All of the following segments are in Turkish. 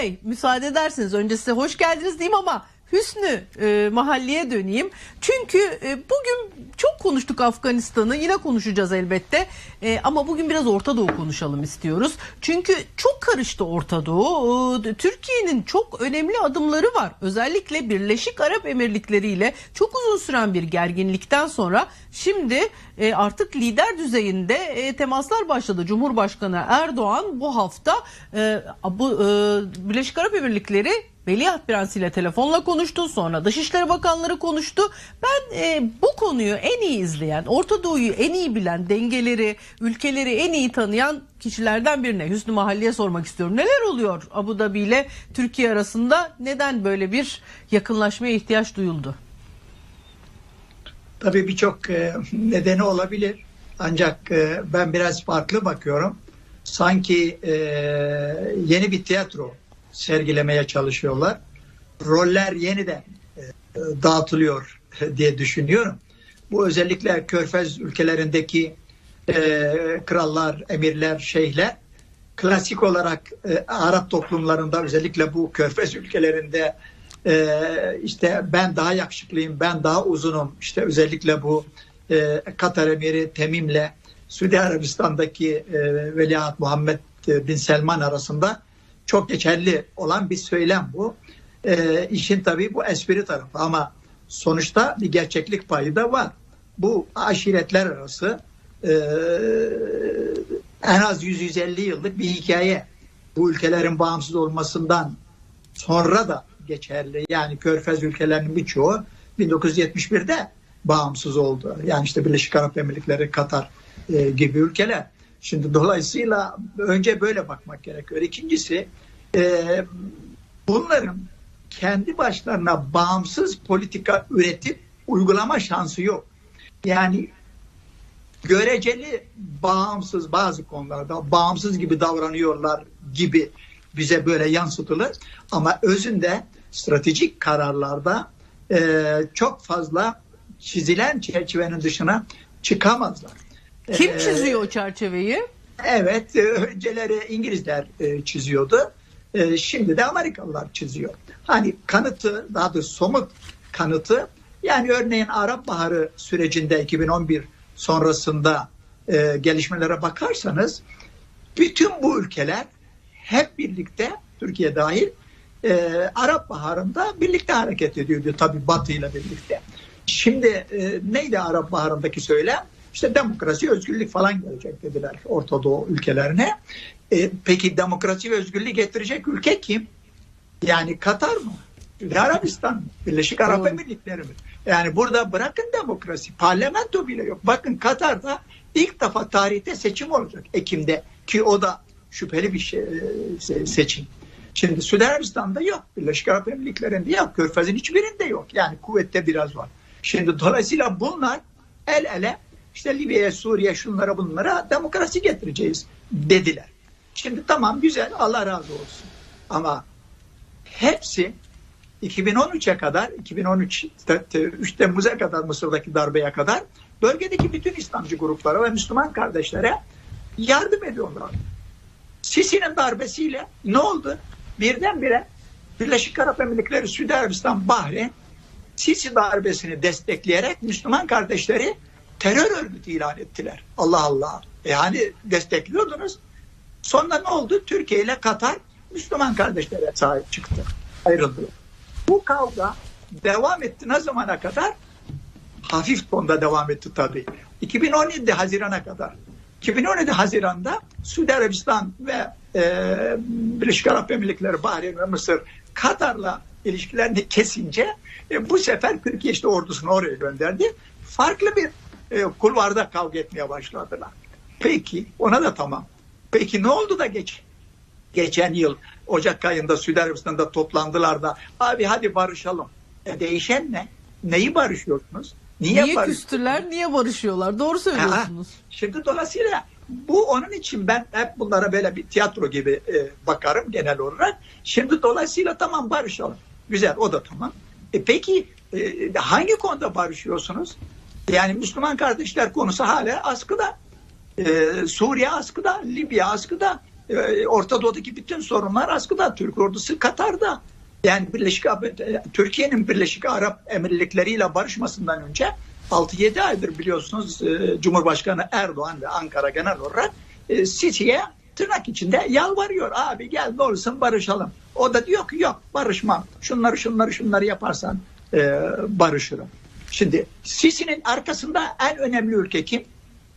Bey müsaade ederseniz. Önce size hoş geldiniz diyeyim ama Hüsnü e, mahalleye döneyim. Çünkü e, bugün çok konuştuk Afganistan'ı yine konuşacağız elbette E, ama bugün biraz Orta Doğu konuşalım istiyoruz. Çünkü çok karıştı Orta Doğu. E, Türkiye'nin çok önemli adımları var. Özellikle Birleşik Arap Emirlikleri ile çok uzun süren bir gerginlikten sonra şimdi e, artık lider düzeyinde e, temaslar başladı. Cumhurbaşkanı Erdoğan bu hafta e, bu e, Birleşik Arap Emirlikleri Veliaht Prensi ile telefonla konuştu. Sonra Dışişleri Bakanları konuştu. Ben e, bu konuyu en iyi izleyen, Orta Doğu'yu en iyi bilen, dengeleri, ülkeleri en iyi tanıyan kişilerden birine Hüsnü Mahalli'ye sormak istiyorum. Neler oluyor Abu Dhabi ile Türkiye arasında? Neden böyle bir yakınlaşmaya ihtiyaç duyuldu? Tabii birçok e, nedeni olabilir. Ancak e, ben biraz farklı bakıyorum. Sanki e, yeni bir tiyatro sergilemeye çalışıyorlar. Roller yeniden e, dağıtılıyor diye düşünüyorum. Bu özellikle Körfez ülkelerindeki e, krallar, emirler, şeyhler klasik olarak e, Arap toplumlarında özellikle bu Körfez ülkelerinde işte ben daha yakışıklıyım, ben daha uzunum. İşte özellikle bu Katar emiri Temim'le Suudi Arabistan'daki Veliaht Muhammed bin Selman arasında çok geçerli olan bir söylem bu. E, işin tabii bu espri tarafı ama sonuçta bir gerçeklik payı da var. Bu aşiretler arası e, en az 100-150 yıllık bir hikaye. Bu ülkelerin bağımsız olmasından sonra da geçerli. Yani Körfez ülkelerinin birçoğu 1971'de bağımsız oldu. Yani işte Birleşik Arap Emirlikleri, Katar e, gibi ülkeler. Şimdi dolayısıyla önce böyle bakmak gerekiyor. İkincisi e, bunların kendi başlarına bağımsız politika üretip uygulama şansı yok. Yani göreceli bağımsız bazı konularda bağımsız gibi davranıyorlar gibi bize böyle yansıtılır. Ama özünde stratejik kararlarda e, çok fazla çizilen çerçevenin dışına çıkamazlar. Kim Ee, çiziyor o çerçeveyi? Evet, e, önceleri İngilizler e, çiziyordu. E, Şimdi de Amerikalılar çiziyor. Hani kanıtı, daha da somut kanıtı, yani örneğin Arap Baharı sürecinde 2011 sonrasında gelişmelere bakarsanız, bütün bu ülkeler hep birlikte, Türkiye dahil, e, Arap Baharı'nda birlikte hareket ediyordu tabii Batı ile birlikte. Şimdi e, neydi Arap Baharı'ndaki söylem? İşte demokrasi, özgürlük falan gelecek dediler Orta Doğu ülkelerine. E, peki demokrasi ve özgürlük getirecek ülke kim? Yani Katar mı? Suudi Arabistan mı? Birleşik Arap. Emirlikleri mi? Yani burada bırakın demokrasi, parlamento bile yok. Bakın Katar'da ilk defa tarihte seçim olacak Ekim'de ki o da şüpheli bir şey, se- seçim. Şimdi Suudi Arabistan'da yok. Birleşik Arap Emirlikleri'nde yok. Körfez'in hiçbirinde yok. Yani kuvvette biraz var. Şimdi dolayısıyla bunlar el ele işte Libya'ya, Suriye şunlara bunlara demokrasi getireceğiz dediler. Şimdi tamam güzel Allah razı olsun. Ama hepsi 2013'e kadar 2013 te- te- 3 Temmuz'a kadar Mısır'daki darbeye kadar bölgedeki bütün İslamcı gruplara ve Müslüman kardeşlere yardım ediyorlar. Sisi'nin darbesiyle ne oldu? Birdenbire Birleşik Arap Emirlikleri, Suudi Arabistan, Bahreyn Sisi darbesini destekleyerek Müslüman kardeşleri terör örgütü ilan ettiler. Allah Allah. Yani destekliyordunuz. Sonra ne oldu? Türkiye ile Katar Müslüman kardeşlere sahip çıktı. Ayrıldı. Bu kavga devam etti ne zamana kadar? Hafif tonda devam etti tabii. 2017 Haziran'a kadar. 2017 Haziran'da Suudi Arabistan ve e, Birleşik Arap Emirlikleri, Bahreyn ve Mısır Katar'la ilişkilerini kesince e, bu sefer Türkiye işte ordusunu oraya gönderdi. Farklı bir e, kulvarda kavga etmeye başladılar. Peki ona da tamam. Peki ne oldu da geç? Geçen yıl Ocak ayında Suudi Arabistan'da toplandılar da abi hadi barışalım. E değişen ne? Neyi barışıyorsunuz? Niye, Niye küstüler, niye barışıyorlar? Doğru söylüyorsunuz. Şimdi dolayısıyla bu onun için ben hep bunlara böyle bir tiyatro gibi e, bakarım genel olarak. Şimdi dolayısıyla tamam barışalım. Güzel o da tamam. E peki e, hangi konuda barışıyorsunuz? Yani Müslüman kardeşler konusu hala askıda. E, Suriye askıda, Libya askıda, e, Orta Doğu'daki bütün sorunlar askıda. Türk ordusu Katar'da. Yani Birleşik e, Türkiye'nin Birleşik Arap Emirlikleri ile barışmasından önce 6-7 aydır biliyorsunuz e, Cumhurbaşkanı Erdoğan ve Ankara genel olarak e, Sisi'ye tırnak içinde yalvarıyor. Abi gel ne olursun barışalım. O da diyor ki yok barışmam. Şunları şunları şunları yaparsan e, barışırım. Şimdi Sisi'nin arkasında en önemli ülke kim?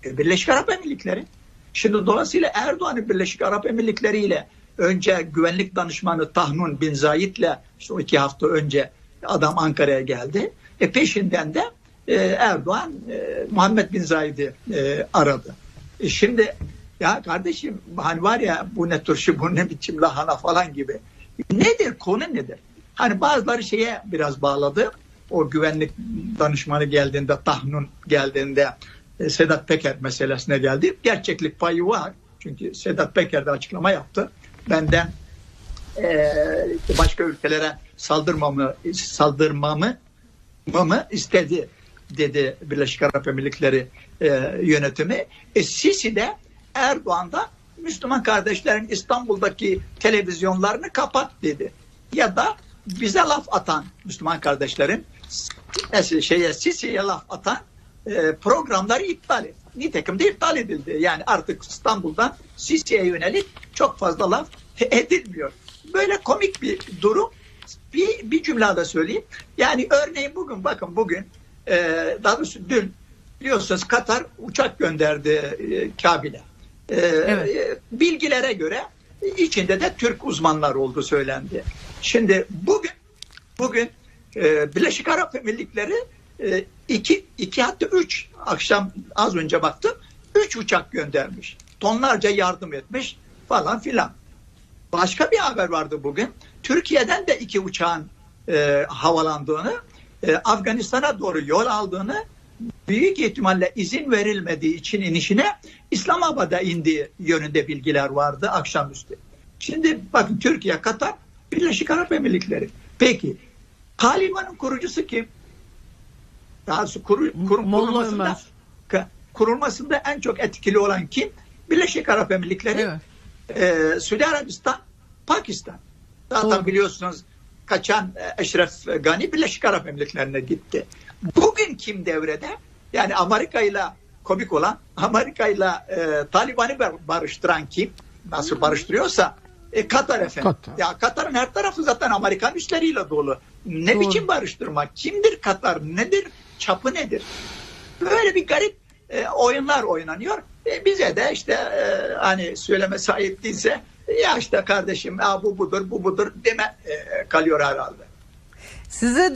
E, Birleşik Arap Emirlikleri. Şimdi dolayısıyla Erdoğan'ın Birleşik Arap Emirlikleri ile önce güvenlik danışmanı Tahnun bin Zayid'le işte o iki hafta önce adam Ankara'ya geldi. E peşinden de e, Erdoğan e, Muhammed bin Zayid'i e, aradı. E şimdi ya kardeşim hani var ya bu ne turşu bu ne biçim lahana falan gibi. Nedir konu nedir? Hani bazıları şeye biraz bağladı. O güvenlik danışmanı geldiğinde Tahnun geldiğinde e, Sedat Peker meselesine geldi. Gerçeklik payı var. Çünkü Sedat Peker de açıklama yaptı. Benden e, başka ülkelere saldırmamı saldırmamı mı istedi dedi Birleşik Arap Emirlikleri e, yönetimi. E, Sisi de Erdoğan da Müslüman kardeşlerin İstanbul'daki televizyonlarını kapat dedi. Ya da bize laf atan Müslüman kardeşlerin e, şeye Sisi'ye laf atan e, programları iptal et. Nitekim de iptal edildi. Yani artık İstanbul'dan Sisi'ye yönelik çok fazla laf edilmiyor. Böyle komik bir durum. Bir, bir cümle daha söyleyeyim. Yani örneğin bugün bakın bugün e, daha doğrusu dün biliyorsunuz Katar uçak gönderdi e, Kabil'e. E, Evet. e, bilgilere göre içinde de Türk uzmanlar olduğu söylendi. Şimdi bugün bugün e, Birleşik Arap Emirlikleri e, iki, iki hatta üç akşam az önce baktım üç uçak göndermiş. Tonlarca yardım etmiş falan filan. Başka bir haber vardı bugün. Türkiye'den de iki uçağın e, havalandığını, e, Afganistan'a doğru yol aldığını, büyük ihtimalle izin verilmediği için inişine İslamabad'a indiği yönünde bilgiler vardı akşamüstü. Şimdi bakın Türkiye, Katar, Birleşik Arap Emirlikleri. Peki Taliban'ın kurucusu kim? Daha kuru, Molla kurulmasında, kurulmasında en çok etkili olan kim? Birleşik Arap Emirlikleri, Evet. e, Suudi Arabistan, Pakistan. Zaten Doğru. biliyorsunuz kaçan e, Eşref Gani Birleşik Arap Emirlikleri'ne gitti. Bugün kim devrede? Yani Amerika ile komik olan Amerika ile Taliban'ı bar- barıştıran kim? Nasıl barıştırıyorsa e, Katar efendim. Katar. Ya Katar'ın her tarafı zaten Amerikan üsleriyle dolu. Ne Doğru. biçim barıştırmak? Kimdir Katar? Nedir? Çapı nedir? Böyle bir garip e, oyunlar oynanıyor. E, bize de işte e, hani söyleme sahip değilse ya işte kardeşim ya bu budur bu budur deme e, kalıyor herhalde. Size